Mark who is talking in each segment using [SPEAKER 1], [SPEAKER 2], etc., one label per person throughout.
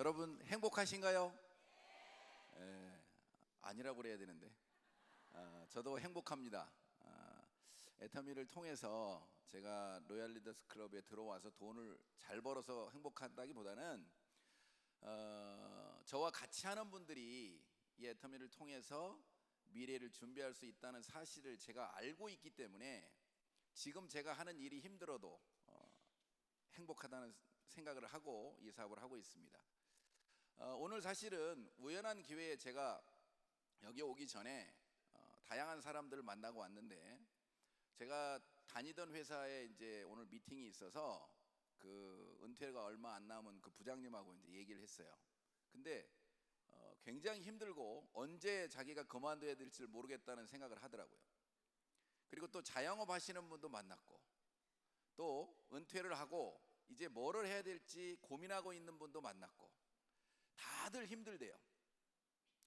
[SPEAKER 1] 여러분 행복하신가요? 예, 아니라고 그래야 되는데 아, 저도 행복합니다. 아, 애터미를 통해서 제가 로얄 리더스 클럽에 들어와서 돈을 잘 벌어서 행복하다기보다는 어, 저와 같이 하는 분들이 이 애터미를 통해서 미래를 준비할 수 있다는 사실을 제가 알고 있기 때문에 지금 제가 하는 일이 힘들어도 어, 행복하다는 생각을 하고 이 사업을 하고 있습니다. 어, 오늘 사실은 우연한 기회에 제가 여기 오기 전에 어, 다양한 사람들을 만나고 왔는데 제가 다니던 회사에 이제 오늘 미팅이 있어서 그 은퇴가 얼마 안 남은 그 부장님하고 이제 얘기를 했어요. 근데 어, 굉장히 힘들고 언제 자기가 그만둬야 될지 모르겠다는 생각을 하더라고요. 그리고 또 자영업 하시는 분도 만났고 또 은퇴를 하고 이제 뭐를 해야 될지 고민하고 있는 분도 만났고 다들 힘들대요.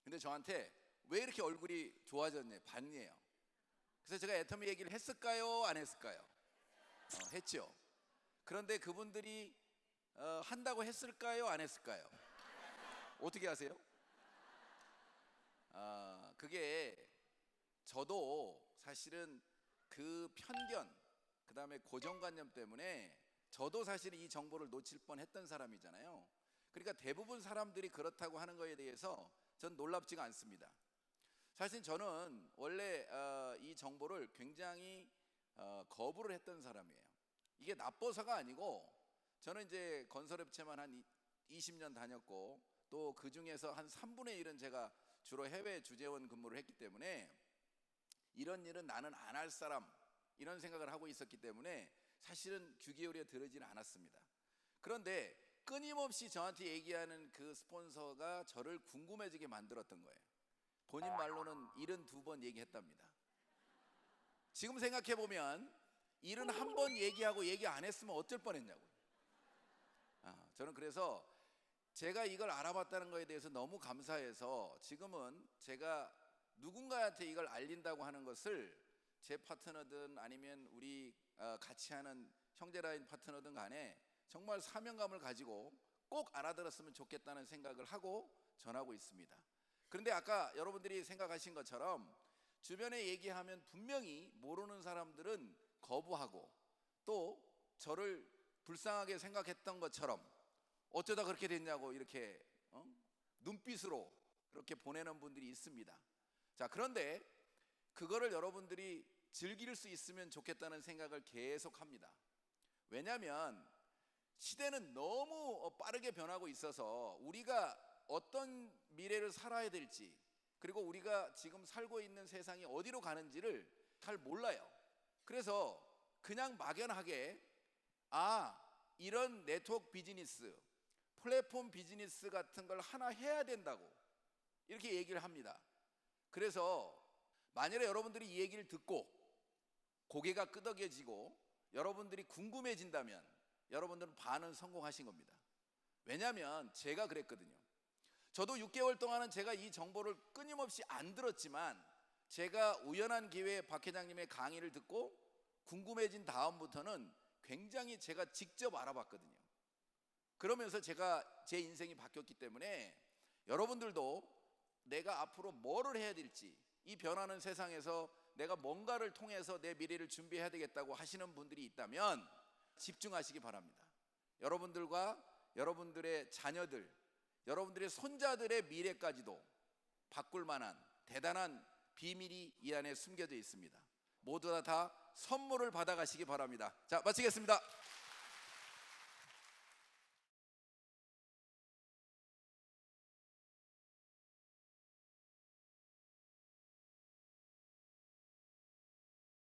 [SPEAKER 1] 근데 저한테 왜 이렇게 얼굴이 좋아졌냐 반이에요. 그래서 제가 애터미 얘기를 했을까요? 안 했을까요? 어, 했죠. 그런데 그분들이 어, 한다고 했을까요? 안 했을까요? 어떻게 하세요? 아, 그게 저도 사실은 그 편견, 그 다음에 고정관념 때문에 저도 사실 이 정보를 놓칠 뻔 했던 사람이잖아요. 그러니까 대부분 사람들이 그렇다고 하는 거에 대해서 전 놀랍지가 않습니다. 사실 저는 원래 어, 이 정보를 굉장히 어, 거부를 했던 사람이에요. 이게 나빠서가 아니고 저는 이제 건설업체만 한 20년 다녔고 또 그 중에서 한 3분의 1은 제가 주로 해외 주재원 근무를 했기 때문에 이런 일은 나는 안 할 사람 이런 생각을 하고 있었기 때문에 사실은 귀 기울여 들으지는 않았습니다. 그런데 끊임없이 저한테 얘기하는 그 스폰서가 저를 궁금해지게 만들었던 거예요. 본인 말로는 72번 얘기했답니다. 지금 생각해 보면 일은 한번 얘기하고 얘기 안 했으면 어쩔 뻔했냐고요. 아, 저는 그래서 제가 이걸 알아봤다는 거에 대해서 너무 감사해서 지금은 제가 누군가한테 이걸 알린다고 하는 것을 제 파트너든 아니면 우리 어, 같이 하는 형제라인 파트너든 간에 정말 사명감을 가지고 꼭 알아들었으면 좋겠다는 생각을 하고 전하고 있습니다. 그런데 아까 여러분들이 생각하신 것처럼 주변에 얘기하면 분명히 모르는 사람들은 거부하고 또 저를 불쌍하게 생각했던 것처럼 어쩌다 그렇게 됐냐고 이렇게 어? 눈빛으로 그렇게 보내는 분들이 있습니다. 자, 그런데 그거를 여러분들이 즐길 수 있으면 좋겠다는 생각을 계속 합니다. 왜냐하면 시대는 너무 어, 빠르게 변하고 있어서 우리가 어떤 미래를 살아야 될지 그리고 우리가 지금 살고 있는 세상이 어디로 가는지를 잘 몰라요. 그래서 그냥 막연하게 아 이런 네트워크 비즈니스, 플랫폼 비즈니스 같은 걸 하나 해야 된다고 이렇게 얘기를 합니다. 그래서 만일에 여러분들이 이 얘기를 듣고 고개가 끄덕여지고 여러분들이 궁금해진다면 여러분들은 반은 성공하신 겁니다. 왜냐하면 제가 그랬거든요. 저도 6개월 동안은 제가 이 정보를 끊임없이 안 들었지만 제가 우연한 기회에 박 회장님의 강의를 듣고 궁금해진 다음부터는 굉장히 제가 직접 알아봤거든요. 그러면서 제가 제 인생이 바뀌었기 때문에 여러분들도 내가 앞으로 뭐를 해야 될지 이 변하는 세상에서 내가 뭔가를 통해서 내 미래를 준비해야 되겠다고 하시는 분들이 있다면 집중하시기 바랍니다. 여러분들과 여러분들의 자녀들, 여러분들의 손자들의 미래까지도 바꿀 만한 대단한 비밀이 이 안에 숨겨져 있습니다. 모두 다, 다 선물을 받아가시기 바랍니다. 자, 마치겠습니다.